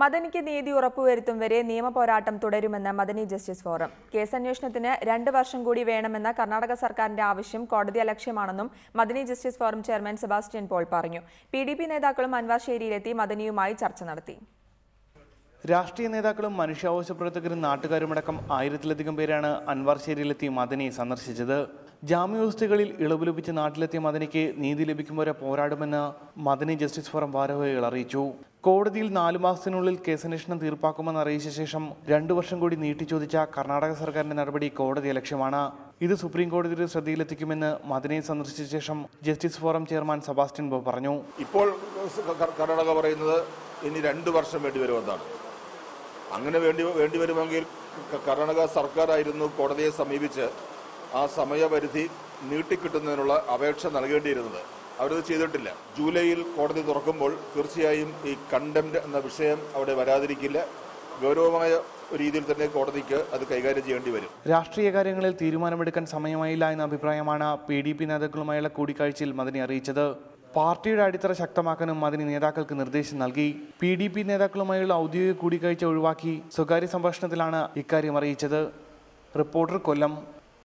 മദനിക്ക് നീതി ഉറപ്പുവരുത്തും വരെ നിയമപോരാട്ടം തുടരുമെന്ന് മദനി ജസ്റ്റിസ് ഫോറം. കേസന്വേഷണത്തിന് രണ്ട് വർഷം കൂടി വേണമെന്ന കർണാടക സർക്കാരിന്റെ ആവശ്യം കോടതി അലക്ഷ്യമാണെന്നും Madani Justice Forum chairman Sebastian Paul പറഞ്ഞു. പി ഡി പി നേതാക്കളും അൻവാർശേരിയിലെത്തി മദനിയുമായി ചർച്ച നടത്തി. രാഷ്ട്രീയ നേതാക്കളും മനുഷ്യാവകാശ പ്രവർത്തകരും നാട്ടുകാരുമടക്കം ആയിരത്തിലധികം പേരാണ് അൻവാർശേരിയിലെത്തി മദനി സന്ദർശിച്ചത്. ജാമ്യവ്യവസ്ഥകളിൽ ഇളവ് ലഭിച്ച നാട്ടിലെത്തിയ മദനിക്ക് നീതി ലഭിക്കും വരെ പോരാടുമെന്ന് മദനി ജസ്റ്റിസ് ഫോറം ഭാരവാഹികൾ അറിയിച്ചു. കോടതിയിൽ നാലു മാസത്തിനുള്ളിൽ കേസന്വേഷണം തീർപ്പാക്കുമെന്ന് അറിയിച്ച ശേഷം രണ്ടു വർഷം കൂടി നീട്ടി ചോദിച്ച കർണാടക സർക്കാരിന്റെ നടപടി കോടതി ലക്ഷ്യമാണ്. ഇത് സുപ്രീം കോടതിയുടെ ശ്രദ്ധയിലെത്തിക്കുമെന്ന് മദനയെ സന്ദർശിച്ച ശേഷം ജസ്റ്റിസ് ഫോറം ചെയർമാൻ സെബാസ്റ്റ്യൻ ബോ പറഞ്ഞു. ഇപ്പോൾ കർണാടക പറയുന്നത് ഇനി രണ്ടു വർഷം വേണ്ടി വരുമെന്നാണ്. അങ്ങനെ വേണ്ടി വേണ്ടി വരുമെങ്കിൽ കർണാടക സർക്കാരായിരുന്നു കോടതിയെ സമീപിച്ച് ആ സമയപരിധി നീട്ടിക്കിട്ടുന്നതിനുള്ള അപേക്ഷ നൽകേണ്ടിയിരുന്നത്. അവരത് ചെയ്തിട്ടില്ല. ജൂലൈയിൽ കോടതി തുറക്കുമ്പോൾ തീർച്ചയായും ഈ കണ്ടംപ്റ്റ് എന്ന വിഷയം അവിടെ വരാതിരിക്കില്ല. ഗൗരവമായ രീതിയിൽ തന്നെ കോടതിക്ക് അത് കൈകാര്യം ചെയ്യേണ്ടി വരും. രാഷ്ട്രീയ കാര്യങ്ങളിൽ തീരുമാനമെടുക്കാൻ സമയമായില്ല എന്ന അഭിപ്രായമാണ് പി ഡി പി നേതാക്കളുമായുള്ള കൂടിക്കാഴ്ചയിൽ മദനി അറിയിച്ചത്. പാർട്ടിയുടെ അടിത്തറ ശക്തമാക്കാനും മദനി നേതാക്കൾക്ക് നിർദ്ദേശം നൽകി. പി ഡി പി നേതാക്കളുമായുള്ള ഔദ്യോഗിക കൂടിക്കാഴ്ച ഒഴിവാക്കി സ്വകാര്യ സംഭാഷണത്തിലാണ് ഇക്കാര്യം അറിയിച്ചത്. റിപ്പോർട്ടർ കൊല്ലം.